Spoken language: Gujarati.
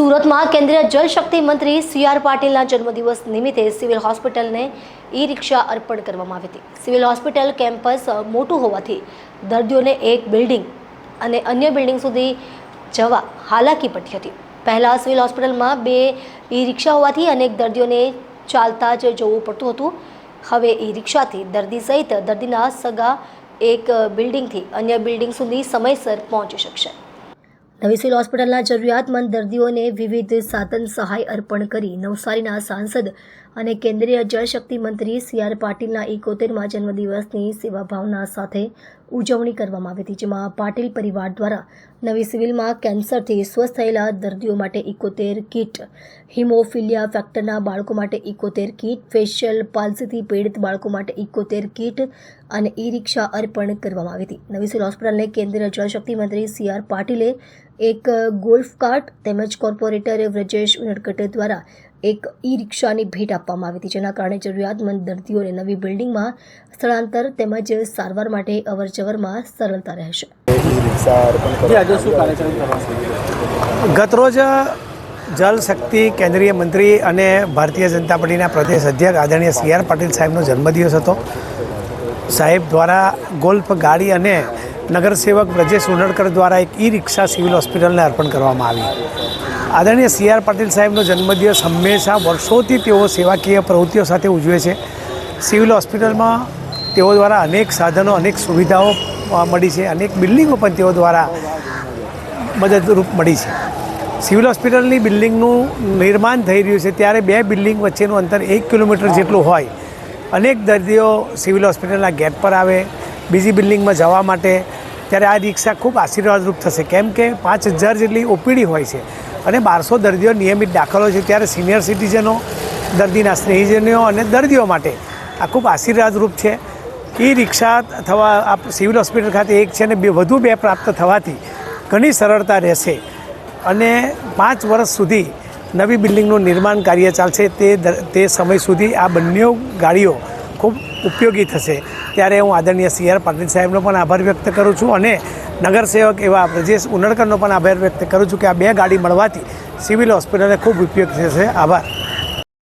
સુરતમાં કેન્દ્રીય જલશક્તિ મંત્રી સી આર પાટીલના જન્મદિવસ નિમિત્તે સિવિલ હોસ્પિટલને ઈ રિક્ષા અર્પણ કરવામાં આવી હતી. સિવિલ હોસ્પિટલ કેમ્પસ મોટું હોવાથી દર્દીઓને એક બિલ્ડિંગ અને અન્ય બિલ્ડિંગ સુધી જવા હાલાકી પડી હતી. પહેલાં સિવિલ હોસ્પિટલમાં બે ઈ રિક્ષા હોવાથી અનેક દર્દીઓને ચાલતા જ જવું પડતું હતું. હવે ઈ રિક્ષાથી દર્દી સહિત દર્દીના સગા એક બિલ્ડિંગથી અન્ય બિલ્ડિંગ સુધી સમયસર પહોંચી શકશે. નવી સિવિલ હોસ્પિટલના જરૂરિયાતમંદ દર્દીઓને વિવિધ સાધન સહાય અર્પણ કરી નવસારીના સાંસદ અને કેન્દ્રીય જળશક્તિ મંત્રી સી આર પાટીલના એકોતેરમાં જન્મદિવસની સેવાભાવના સાથે ઉજવણી કરવામાં આવી હતી, જેમાં પાટીલ પરિવાર દ્વારા નવી સિવિલમાં કેન્સરથી સ્વસ્થ થયેલા દર્દીઓ માટે ઇકોતેર કીટ, હિમોફિલિયા ફેક્ટરના બાળકો માટે ઇકોતેર કીટ, ફેશિયલ પાલ્સીથી પીડિત બાળકો માટે ઇકોતેર કીટ અને ઈ રિક્ષા અર્પણ કરવામાં આવી હતી. નવી સિવિલ હોસ્પિટલને કેન્દ્રીય જળશક્તિ મંત્રી સી આર પાટીલે એક ગોલ્ફ કાર્ટ તેમજ કોર્પોરેટર વ્રજેશ ઉનડકટે દ્વારા એક ઈ રિક્ષાની ભેટ આપવામાં આવી હતી જેના કારણે જરૂરિયાતમંદ દર્દીઓને નવી બિલ્ડિંગમાં સ્થળાંતર તેમજ સારવાર માટે અવરજવરમાં સરળતા રહેશે. ગતરોજ જલ શક્તિ કેન્દ્રીય મંત્રી અને ભારતીય જનતા પાર્ટીના પ્રદેશ અધ્યક્ષ આદરણીય સી આર પાટીલ સાહેબનો જન્મદિવસ હતો. સાહેબ દ્વારા ગોલ્ફ ગાડી અને નગરસેવક બ્રજેશ ઉનડકર દ્વારા એક ઈ રિક્ષા સિવિલ હોસ્પિટલને અર્પણ કરવામાં આવી. આદરણીય સી આર પાટીલ સાહેબનો જન્મદિવસ હંમેશા વર્ષોથી તેઓ સેવાકીય પ્રવૃત્તિઓ સાથે ઉજવે છે. સિવિલ હોસ્પિટલમાં તેઓ દ્વારા અનેક સાધનો, અનેક સુવિધાઓ મળી છે. અનેક બિલ્ડિંગો પણ તેઓ દ્વારા મદદરૂપ મળી છે. સિવિલ હોસ્પિટલની બિલ્ડિંગનું નિર્માણ થઈ રહ્યું છે. ત્યારે બે બિલ્ડિંગ વચ્ચેનું અંતર એક કિલોમીટર જેટલું હોય. અનેક દર્દીઓ સિવિલ હોસ્પિટલના ગેટ પર આવે. બીજી બિલ્ડિંગમાં જવા માટે ત્યારે આ રિક્ષા ખૂબ આશીર્વાદરૂપ થશે. કેમ કે પાંચ હજાર જેટલી ઓપીડી હોય છે અને બારસો દર્દીઓ નિયમિત દાખલ હોય છે ત્યારે સિનિયર સિટીઝનો, દર્દીના સ્નેહીજનો અને દર્દીઓ માટે આ ખૂબ આશીર્વાદરૂપ છે. એ રિક્ષા અથવા આ સિવિલ હોસ્પિટલ ખાતે એક છે અને બે, વધુ બે પ્રાપ્ત થવાથી ઘણી સરળતા રહેશે. અને પાંચ વર્ષ સુધી નવી બિલ્ડિંગનું નિર્માણ કાર્ય ચાલશે તે તે સમય સુધી આ બંને ગાડીઓ ખૂબ ઉપયોગી થશે. ત્યારે હું આદરણીય સી આર પાટીલ સાહેબનો પણ આભાર વ્યક્ત કરું છું અને નગરસેવક એવા બ્રજેશ ઉનડકરનો પણ આભાર વ્યક્ત કરું છું કે આ બે ગાડી મળવાથી સિવિલ હોસ્પિટલને ખૂબ ઉપયોગ થશે. આભાર.